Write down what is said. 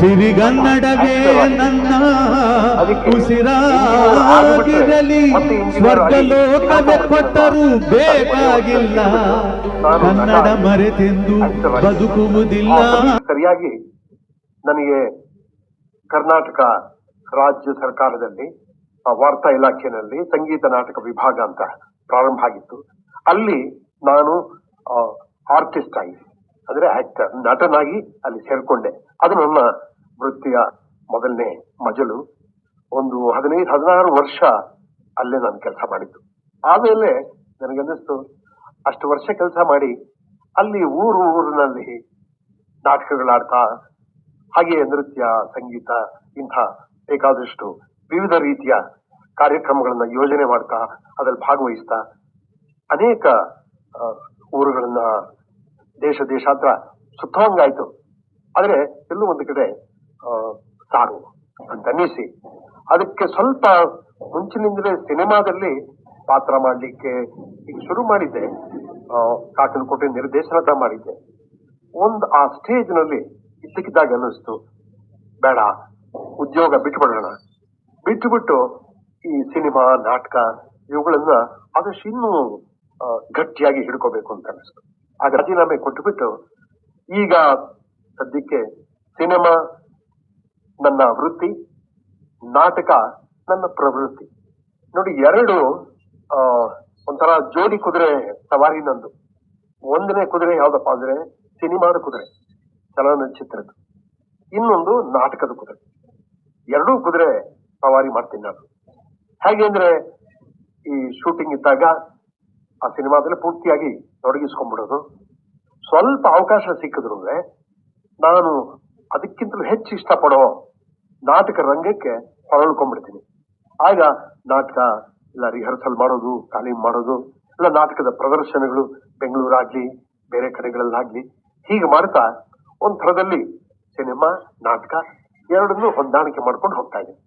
ಸಿರಿಗನ್ನಡವೇ ನನ್ನ ಉಸಿರಾಗಿರಲಿ. ಸ್ವರ್ಗಲೋಕವೇ ಕೊಟ್ಟರೂ ಬೇಕಾಗಿಲ್ಲ. ಕನ್ನಡ ಮರೆತೆಂದು ಬದುಕುವುದಿಲ್ಲ. ಸರಿಯಾಗಿ ನನಗೆ ಕರ್ನಾಟಕ ರಾಜ್ಯ ಸರ್ಕಾರದಲ್ಲಿ ವಾರ್ತಾ ಇಲಾಖೆಯಲ್ಲಿ ಸಂಗೀತ ನಾಟಕ ವಿಭಾಗ ಅಂತ ಪ್ರಾರಂಭ ಆಗಿತ್ತು. ಅಲ್ಲಿ ನಾನು ಆರ್ಟಿಸ್ಟ್ ಆಗಿ ಅಂದ್ರೆ ಆಕ್ಟರ್ ನಟನಾಗಿ ಅಲ್ಲಿ ಸೇರ್ಕೊಂಡೆ. ಅದು ನನ್ನ ವೃತ್ತಿಯ ಮೊದಲನೇ ಮಜಲು ಒಂದು ಹದಿನೈದು, ಹದಿನಾರು ವರ್ಷ ಅಲ್ಲೇ ನಾನು ಕೆಲಸ ಮಾಡಿದ್ದು. ಆಮೇಲೆ ನನಗನ್ನಿಸ್ತು, ಅಷ್ಟು ವರ್ಷ ಕೆಲಸ ಮಾಡಿ ಅಲ್ಲಿ ಊರು ಊರಿನಲ್ಲಿ ನಾಟಕಗಳಾಡ್ತಾ ಹಾಗೆ ನೃತ್ಯ, ಸಂಗೀತ, ಇಂಥ ಬೇಕಾದಷ್ಟು ವಿವಿಧ ರೀತಿಯ ಕಾರ್ಯಕ್ರಮಗಳನ್ನ ಯೋಜನೆ ಮಾಡ್ತಾ, ಅದರಲ್ಲಿ ಭಾಗವಹಿಸ್ತಾ, ಅನೇಕ ಊರುಗಳನ್ನ ದೇಶ ದೇಶಾಂತರ ಸುತ್ತೋಂಗಾಯ್ತು ಆದರೆ ಎಲ್ಲೂ ಒಂದು ಕಡೆ ಸಾರು ಅನ್ನಿಸಿ. ಅದಕ್ಕೆ ಸ್ವಲ್ಪ ಮುಂಚಿನಿಂದಲೇ ಸಿನಿಮಾದಲ್ಲಿ ಪಾತ್ರ ಮಾಡಲಿಕ್ಕೆ ಈಗ ಶುರು ಮಾಡಿದ್ದೆ. ಕಾಕನಕೋಟೆ ನಿರ್ದೇಶನದ ಮಾಡಿದ್ದೆ. ಒಂದು ಆ ಸ್ಟೇಜ್ನಲ್ಲಿ ಇದ್ದಕ್ಕಿದ್ದಾಗ ಅನ್ನಿಸ್ತು. ಬೇಡ, ಉದ್ಯೋಗ ಬಿಟ್ಬಿಡೋಣ. ಬಿಟ್ಟು ಬಿಟ್ಟು ಈ ಸಿನಿಮಾ, ನಾಟಕ ಇವುಗಳನ್ನ ಆದಷ್ಟು ಇನ್ನೂ ಗಟ್ಟಿಯಾಗಿ ಹಿಡ್ಕೋಬೇಕು ಅಂತ ಅನಿಸ್ತು ಆಗ ರಾಜೀನಾಮೆ ಕೊಟ್ಟುಬಿಟ್ಟು ಈಗ ಸದ್ಯಕ್ಕೆ ಸಿನಿಮಾ ನನ್ನ ವೃತ್ತಿ ನಾಟಕ ನನ್ನ ಪ್ರವೃತ್ತಿ. ನೋಡಿ ಎರಡು ಆ, ಒಂಥರ ಜೋಡಿ ಕುದುರೆ ಸವಾರಿ ನಂದು. ಒಂದನೇ ಕುದುರೆ ಯಾವ್ದಪ್ಪ ಅಂದ್ರೆ ಸಿನಿಮಾದ ಕುದುರೆ ಚಲನಚಿತ್ರದ. ಇನ್ನೊಂದು ನಾಟಕದ ಕುದುರೆ. ಎರಡೂ ಕುದುರೆ ಸವಾರಿ ಮಾಡ್ತೀನಿ ನಾನು. ಹೇಗೆ ಅಂದ್ರೆ ಈ ಶೂಟಿಂಗ್ ಇದ್ದಾಗ ಆ ಸಿನಿಮಾದಲ್ಲಿ ಪೂರ್ತಿಯಾಗಿ ತೊಡಗಿಸ್ಕೊಂಡ್ಬಿಡೋದು. ಸ್ವಲ್ಪ ಅವಕಾಶ ಸಿಕ್ಕಿದ್ರು ನಾನು ಅದಕ್ಕಿಂತಲೂ ಹೆಚ್ಚು ಇಷ್ಟಪಡೋ ನಾಟಕ ರಂಗಕ್ಕೆ ಹೊರಳ್ಕೊಂಡ್ಬಿಡ್ತೀನಿ ಆಗ ನಾಟಕ ಇಲ್ಲ ರಿಹರ್ಸಲ್ ಮಾಡೋದು ತಾಲೀಮ್ ಮಾಡೋದು ಇಲ್ಲ ನಾಟಕದ ಪ್ರದರ್ಶನಗಳು ಬೆಂಗಳೂರಾಗ್ಲಿ ಬೇರೆ ಕಡೆಗಳಲ್ಲಾಗ್ಲಿ ಹೀಗೆ ಮಾಡ್ತಾ ಒಂದ್ ಸಿನಿಮಾ ನಾಟಕ ಎರಡನ್ನು ಹೊಂದಾಣಿಕೆ ಮಾಡ್ಕೊಂಡು ಹೋಗ್ತಾ ಇದ್ದೀನಿ